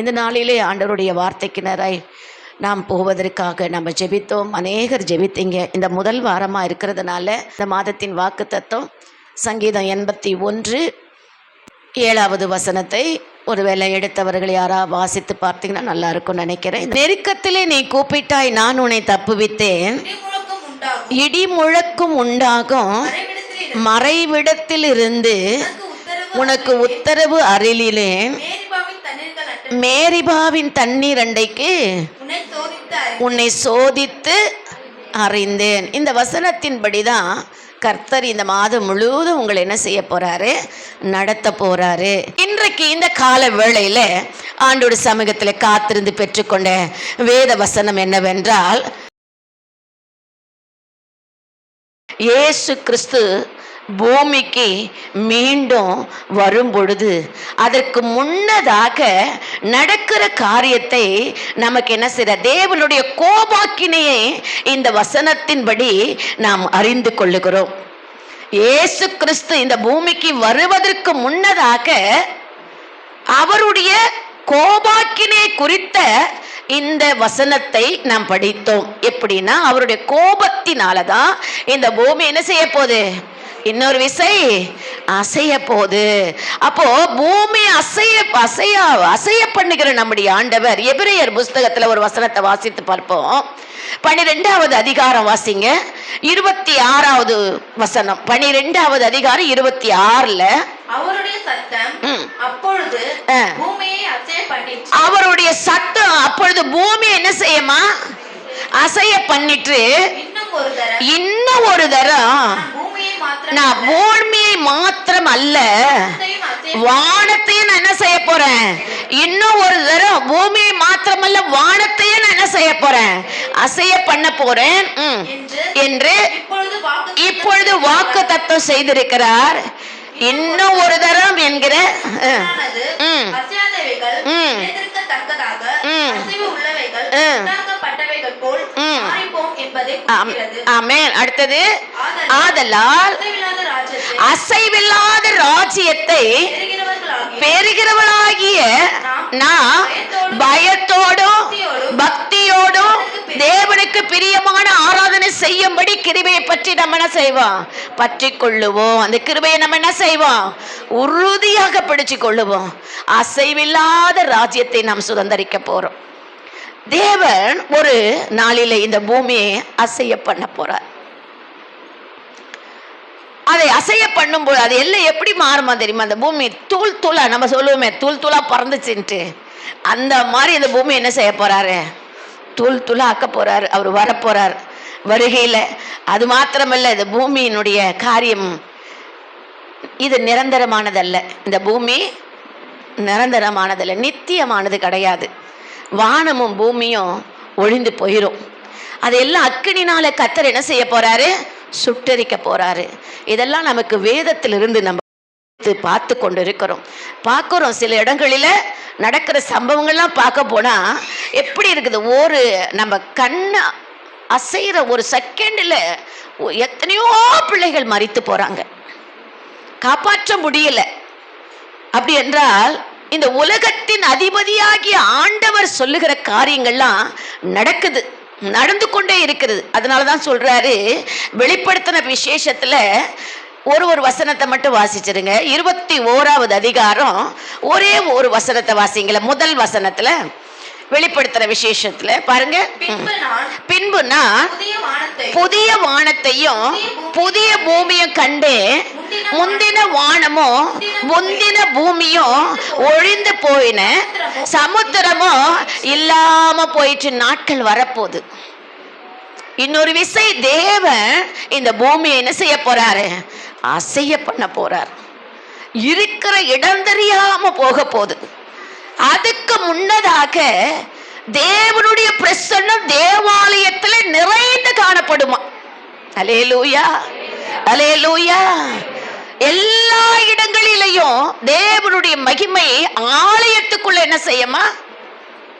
இந்த நாளிலே ஆண்டவருடைய வார்த்தைக்கு நேராய் நாம் போவதற்காக நம்ம ஜெபித்தோம். அநேகர் ஜெபித்தீங்க. இந்த முதல் வாரமாக இருக்கிறதுனால இந்த மாதத்தின் வாக்கு தத்துவம் சங்கீதம் எண்பத்தி ஒன்று ஏழாவது வசனத்தை ஒருவேளை எடுத்தவர்கள் யாரா வாசித்து பார்த்தீங்கன்னா நல்லா இருக்கும்னு நினைக்கிறேன். நெருக்கத்திலே நீ கூப்பிட்டாய் நான் உன்னை தப்புவித்தேன். இடி முழக்கும் உண்டாகும். மறைவிடத்தில் இருந்து உனக்கு உத்தரவு அருளிலேன் மேரிபாவின் தண்ணீர் அண்டைக்கு உன்னை சோதித்து அறி உன்னை சோதித்து அறிந்தேன். இந்த வசனத்தின்படி தான் கர்த்தர் இந்த மாதம் முழுவதும் உங்களை என்ன செய்ய போறாரு? நடத்த போறாரு. இன்றைக்கு இந்த கால வேளையில ஆண்டோட சமூகத்தில் காத்திருந்து பெற்றுக்கொண்ட வேத வசனம் என்னவென்றால் இயேசு கிறிஸ்து பூமிக்கு மீண்டும் வரும் பொழுது அதற்கு முன்னதாக நடக்கிற காரியத்தை நமக்கு என்ன செய்ய தேவனுடைய கோபாக்கினையை இந்த வசனத்தின்படி நாம் அறிந்து கொள்ளுகிறோம். இயேசு கிறிஸ்து இந்த பூமிக்கு வருவதற்கு முன்னதாக அவருடைய கோபாக்கினை குறித்த இந்த வசனத்தை நாம் படித்தோம். எப்படின்னா அவருடைய கோபத்தினால தான் இந்த பூமி என்ன செய்ய போகுது இன்னொரு விசை அசைய போகுது அப்போ பூமி அசைய அசைய அசைய பண்ணுகிற நம்முடைய ஆண்டவர் எபிரேயர் புஸ்தகத்துல ஒரு வசனத்தை வாசித்து பார்ப்போம். பனிரெண்டாவது அதிகாரம் வாசிங்க. இருபத்தி ஆறாவது வசனம். பனிரெண்டாவது அதிகாரம் இருபத்தி ஆறுல அவருடைய சத்தம். அப்பொழுது அவருடைய சத்தம் அப்பொழுது பூமி என்ன செய்யுமா? அசைய பண்ணிட்டு இன்னும் ஒரு தரம். நான் பூமியை மாத்திரம் அல்ல வானத்தையும் நான் என்ன செய்ய போறேன்? இன்னும் ஒரு தரம் பூமியை மாத்திரமல்ல வானத்தையும் நான் என்ன செய்ய போறேன்? அசைய பண்ண போறேன். என்று இப்பொழுது வாக்கு தத்துவம் செய்திருக்கிறார். இன்னும் ஒரு தரம் என்கிற உள்ளவைகள் போல் அடுத்தது ஆதலால் அசைவில்லாத ராஜ்யத்தை பெறுகிறவளாகிய நான் பயத்தோடும் பக்தியோடும் தேவனுக்கு பிரியமான ஆராதனை செய்யும்படி கிருபையை பற்றி நம்ம என்ன செய்வோம்? பற்றி கொள்ளுவோம். அந்த கிருபையை நம்ம என்ன செய்வோம்? உறுதியாக பிடிச்சு கொள்ளுவோம். அசைவில்லாத ராஜ்யத்தை நாம் சுதந்தரிக்க போறோம். தேவன் ஒரு நாளில இந்த பூமியை அசைய பண்ண போறார். அதை அசைய பண்ணும்போது அது எல்லாம் எப்படி மாறுமா தெரியுமா? அந்த பூமி தூள் தூளா நம்ம சொல்லுவோமே தூள் தூளா பறந்துச்சுன்ட்டு. அந்த மாதிரி இந்த பூமி என்ன செய்ய போறாரு? தூள் தூளா ஆக்க போறாரு அவர் வரப்போறார் வருகையில அது மாத்திரமல்ல இந்த பூமியினுடைய காரியம் இது நிரந்தரமானதல்ல. இந்த பூமி நிரந்தரமானதல்ல நித்தியமானது கிடையாது. வானமும் பூமியும் ஒழிந்து போயிடும் அதெல்லாம் அக்கினினால கத்தர் என்ன செய்ய போறாரு? சுட்டரிக்க போறாரு. இதெல்லாம் நமக்கு வேதத்திலிருந்து நம்ம பார்த்து பார்த்து கொண்டு இருக்கிறோம் பார்க்குறோம் சில இடங்களில் நடக்கிற சம்பவங்கள்லாம் பார்க்க போனால் எப்படி இருக்குது? ஒரு நம்ம கண்ணை அசைகிற ஒரு செகண்டில் எத்தனையோ பிள்ளைகள் மறித்து போகிறாங்க காப்பாற்ற முடியல. அப்படி என்றால் இந்த உலகத்தின் அதிபதியாகிய ஆண்டவர் சொல்லுகிற காரியங்கள்லாம் நடக்குது நடந்து கொண்டே இருக்கிறது. அதனால தான் சொல்றாரு வெளிப்படுத்தின விசேஷத்துல ஒரு ஒரு வசனத்தை மட்டும் வாசிச்சிருங்க. இருபத்தி ஓராவது அதிகாரம் ஒரே ஒரு வசனத்தை வாசிங்கள முதல் வசனத்துல வெளிப்படுத்துற விசேஷத்துல பாருங்க. பின்புனா புதிய வானத்தையும் புதிய பூமியும் கண்டு முந்தின வானமும் முந்தின பூமியும் ஒழிந்து போயின. சமுத்திரமும் இல்லாம போயிட்டு நாட்கள் வரப்போகுது. இன்னொரு விசை தேவன் இந்த பூமியை என்ன செய்ய போறாரு? அசைய பண்ண போறார். இருக்கிற இடம் தெரியாம போக போகுது. அதுக்கு முன்னதாக தேவனுடைய பிரசன்னம் தேவாலயத்துல நிறைந்து காணப்படுமா? அலே லூயா அலே லூயா எல்லா இடங்களிலையும் தேவனுடைய மகிமை ஆலயத்துக்குள்ள என்ன செய்யுமா?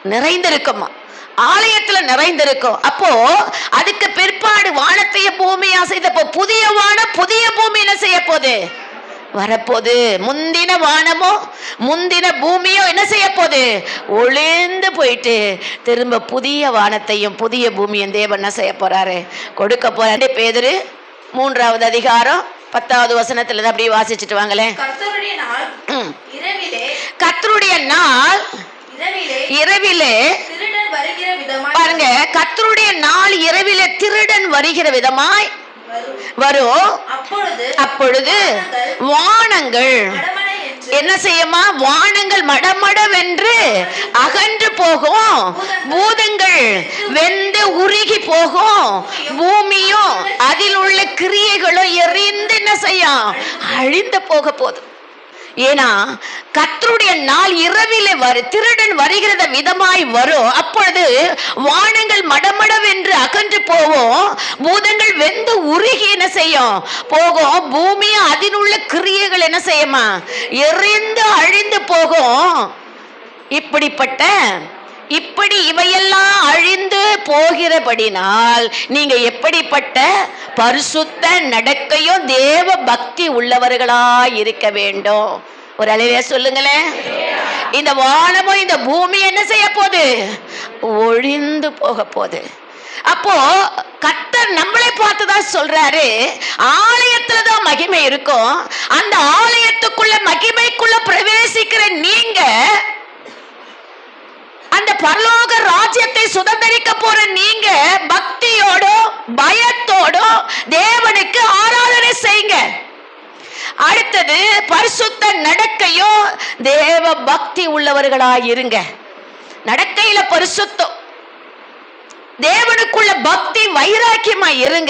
நிறைந்திருக்குமா? ஆலயத்துல நிறைந்திருக்கும். அப்போ அதுக்கு பிற்பாடு வானத்தைய பூமியா அசைதப்போ புதிய வானம் புதிய பூமி என்ன செய்ய போகுது வரப்போகுது. முந்தின வானமோ முந்தின பூமியோ என்ன செய்ய போகுது ஒளிந்து போயிட்டு திரும்ப புதிய வானத்தையும் புதிய பூமியும் தேவன் என்ன செய்ய போறாரு? கொடுக்க போறாரு. பேதுரு மூன்றாவது அதிகாரம் பத்தாவது வசனத்துல இருந்து அப்படியே வாசிச்சுட்டு வாங்களேன். கர்த்தருடைய நாள். இரவிலே பாருங்க கர்த்தருடைய நாள் இரவிலே திருடன் வருகிற விதமாய் வரும். அப்பொழுது வானங்கள் என்ன செய்யுமா? வானங்கள் மடமடவென்று அகன்று போகும். பூதங்கள் வெந்து உருகி போகும். பூமியும் அதில் உள்ள கிரியைகளும் எரிந்து என்ன செய்யும்? அழிந்து போக போகுது. ஏன்னா கத்தருடைய நாள் இரவிலே வரு திருடன் வருகிறத விதமாய் வரும் அப்பொழுது வானங்கள் மடமடவென்று அகன்று போவோம். பூதங்கள் வெந்து உருகி என்ன செய்யும்? போகும். பூமியும் அதிலுள்ள கிரியைகள் என்ன செய்யுமா? எரிந்து அழிந்து போகும். இப்படிப்பட்ட இப்படி இவையெல்லாம் அழிந்து போகிறபடினால் நீங்க எப்படிப்பட்ட பரிசுத்த நடக்கையும் தேவ பக்தி உள்ளவர்களாய் இருக்க வேண்டும். ஒரு அலையில சொல்லுங்களேன். இந்த வானமும் இந்த பூமி என்ன செய்ய போகுது? ஒழிந்து போக போகுது. அப்போ கத்தர் நம்மளை பார்த்து தான் சொல்றாரு. ஆலயத்துல தான் மகிமை இருக்கும். அந்த ஆலயத்துக்குள்ள மகிமைக்குள்ள பிரவேசிக்கிற நீங்க பரலோக ராஜ்யத்தை சுதந்திரிக்க போற நீங்க பக்தியோட பயத்தோட தேவனுக்கு ஆராதனை செய்யுங்க. அடுத்தது பரிசுத்த நடக்கையும் தேவ பக்தி உள்ளவர்களாய் இருங்க. நடக்கையில பரிசுத்தம். தேவனுக்குள்ள பக்தி வைராக்கியமா இருங்க.